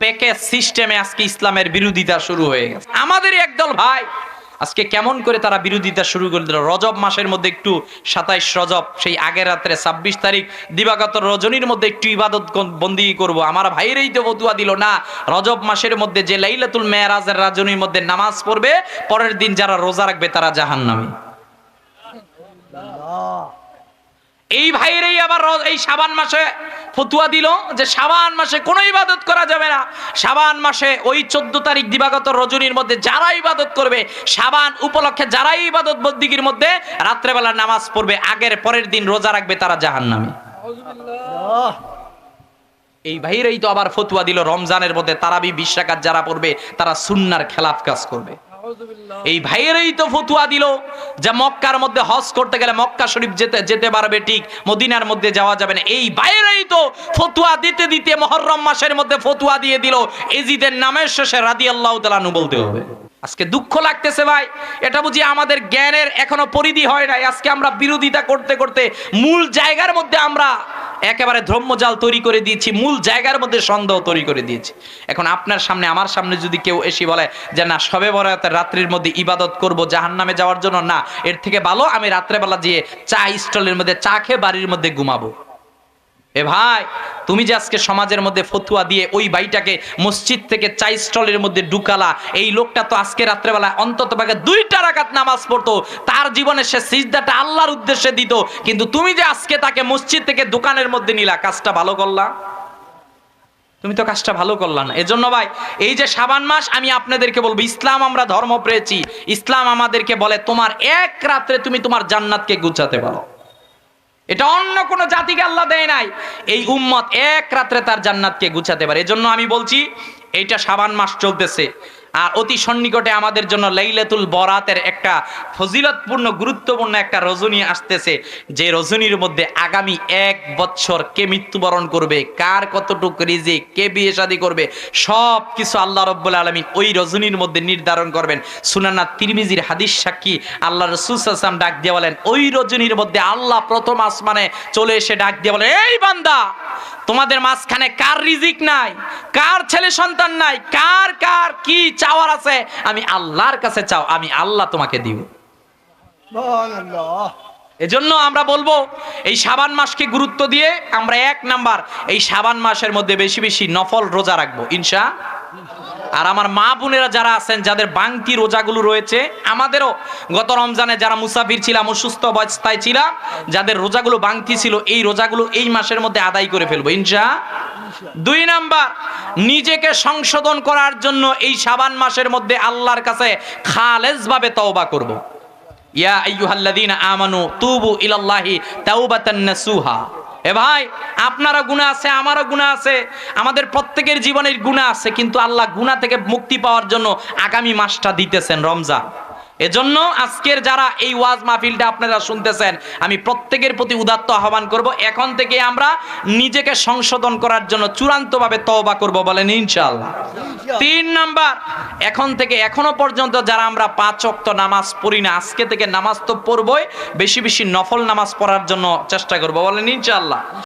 Package সিস্টেমে আজকে ইসলামের বিরোধিতা শুরু হয়ে গেছে। আমাদেরই একদল ভাই আজকে কেমন করে তারা বিরোধিতা শুরু করে দিল? রজব মাসের মধ্যে একটু সাতাইশ রজব, সেই আগের রাত্রে ছাব্বিশ তারিখ দিবাগত রজনীর মধ্যে একটু ইবাদত বন্দি করব। আমার ভাইয়েরই তো বতুয়া দিল না। রজব মাসের মধ্যে যে লাইলাতুল মেয়ারাজের রাজনীর মধ্যে নামাজ পড়বে, পরের দিন যারা রোজা রাখবে তারা জাহান্নামী। এই ভাইয়েরই আবার এই সাবান মাসে ফতুয়া দিল যে সাবান মাসে কোনো ইবাদত করা যাবে না। সাবান মাসে ওই চোদ্দ তারিখ দিবাগত রজনীর মধ্যে যারা ইবাদত করবে সাবান উপলক্ষে যারাই ইবাদত বদ্দিগির মধ্যে রাত্রেবেলা নামাজ পড়বে আগের পরের দিন রোজা রাখবে তারা জাহান্নামী। এই ভাইয়েরই তো আবার ফতুয়া দিল রমজানের মধ্যে তারাবি বিশ রাকাত যারা পড়বে তারা সুন্নার খেলাফ কাজ করবে। এই ভাইয়েরই তো ফতুয়া দিল যে মক্কার মধ্যে হজ করতে গেলে মক্কা শরীফ যেতে যেতে পারবে ঠিক, মদিনার মধ্যে যাওয়া যাবে না। এই ভাইয়েরই তো ফতুয়া দিতে দিতে মহরম মাসের মধ্যে ফতুয়া দিয়ে দিল। এজিদের নামের শেষে রাদি আল্লাহ তালানু বলতে হবে। আজকে দুঃখ লাগতেছে ভাই, এটা বুঝি আমাদের জ্ঞানের এখনও পরিধি হয় নাই। আজকে আমরা বিরোধিতা করতে করতে মূল জায়গার মধ্যে আমরা একেবারে ধর্মজাল তৈরি করে দিয়েছি, মূল জায়গার মধ্যে সন্দেহ তৈরি করে দিয়েছি। এখন আপনার সামনে, আমার সামনে যদি কেউ এসে বলে যে, না, সবে বরাতের রাত্রির মধ্যে ইবাদত করব জাহান নামে যাওয়ার জন্য, না, এর থেকে ভালো আমি রাত্রেবেলা যেয়ে চা স্টলের মধ্যে, চা খেয়ে বাড়ির মধ্যে ঘুমাবো। এ ভাই, তুমি যে আজকে সমাজের মধ্যে ফতুয়া দিয়ে ওই বাইটাকে মসজিদ থেকে চাই স্টলের মধ্যে ঢুকালা, এই লোকটা তো আজকে রাত্রেবেলা অন্তত পাকে দুইটা রাকাত নামাজ পড়তো, তার জীবনে সে সিজদাটা আল্লাহর উদ্দেশ্যে দিত, কিন্তু তুমি যে আজকে তাকে মসজিদ থেকে দোকানের মধ্যে নিলা, কাজটা ভালো করলা? তুমি তো কাজটা ভালো করলা না। এজন্য ভাই, এই যে সাবান মাস, আমি আপনাদেরকে বলব, ইসলাম আমরা ধর্ম পেয়েছি, ইসলাম আমাদেরকে বলে, তোমার এক রাত্রে তুমি তোমার জান্নাতকে গুছাতে পারো। এটা অন্য কোনো জাতিকে আল্লাহ দেয় নাই। এই উম্মত এক রাত্রে তার জান্নাতকে গুছাতে পারে। এজন্য আমি বলছি, এইটা সাবান মাস চলতেছে। আর অতি সন্নিকটে আমাদের জন্য লাইলাতুল বরাতের একটা ফজিলতপূর্ণ, গুরুত্বপূর্ণ একটা রজনী আসতেছে। যে রজনীর মধ্যে আগামী এক বছর কে মৃত্যুবরণ করবে, কার কতটুক রিজিক, কে বিয়ে শাদী করবে সব কিছু আল্লাহ রব্বুল আলমিন ওই রজনীর মধ্যে নির্ধারণ করবেন। সুনানা তিরমিজির হাদিস সাক্ষী, আল্লাহ রসুল সাল্লাম ডাক দিয়ে বলেন, ওই রজনীর মধ্যে আল্লাহ প্রথম আসমানে চলে এসে ডাক দিয়ে বলেন এই বান্দা তোমাদের মাঝখানে কার রিজিক নাই? কার ছেলে সন্তান নাই? কার কার কি চাওয়ার আছে? আমি আল্লাহর কাছে চাও আমি আল্লাহ তোমাকে দিব। এজন্য আমরা বলব এই সাবান মাসকে গুরুত্ব দিয়ে আমরা এক নাম্বার এই সাবান মাসের মধ্যে বেশি বেশি নফল রোজা রাখব ইনশা আর আমার মা বোনেরা যারা আছেন, যাদের বাংতি রোজাগুলো রয়েছে, আমাদেরও গত রমজানে যারা মুসাফির ছিলাম, অসুস্থ অবস্থায় ছিলাম, যাদের রোজাগুলো বাংতি ছিল, এই রোজাগুলো এই মাসের মধ্যে আদায় করে ফেলব, ইনশা দুই নাম্বার, নিজেকে সংশোধন করার জন্য এই সাবান মাসের মধ্যে আল্লাহর কাছে খালেজ ভাবে তওবা করব। ইয়া আইয়ুহাল্লাযীনা আমানু তুবু ইলাল্লাহি তাওবাতান নাসুহা এ ভাই, আপনারও গুণা আছে, আমারও গুণা আছে। আমাদের প্রত্যেকের জীবনের গুণা আছে, কিন্তু আল্লাহ গুণা থেকে মুক্তি পাওয়ার জন্য আগামী মাসটা দিতেছেন রমজান। এজন্য আজকের যারা এই ওয়াজ মাহফিলটা আপনারা শুনতেছেন আমি প্রত্যেকের প্রতি উদাত্ত আহ্বান করব। এখন থেকে আমরা নিজেকে সংশোধন করার জন্য চূড়ান্তভাবে তওবা করব বলেন ইনশাআল্লাহ। তিন নাম্বার এখন থেকে এখনও পর্যন্ত যারা আমরা পাঁচ অক্ত নামাজ পড়ি না আজকে থেকে নামাজ তো পড়বই বেশি বেশি নফল নামাজ পড়ার জন্য চেষ্টা করব বলেন ইনশাআল্লাহ।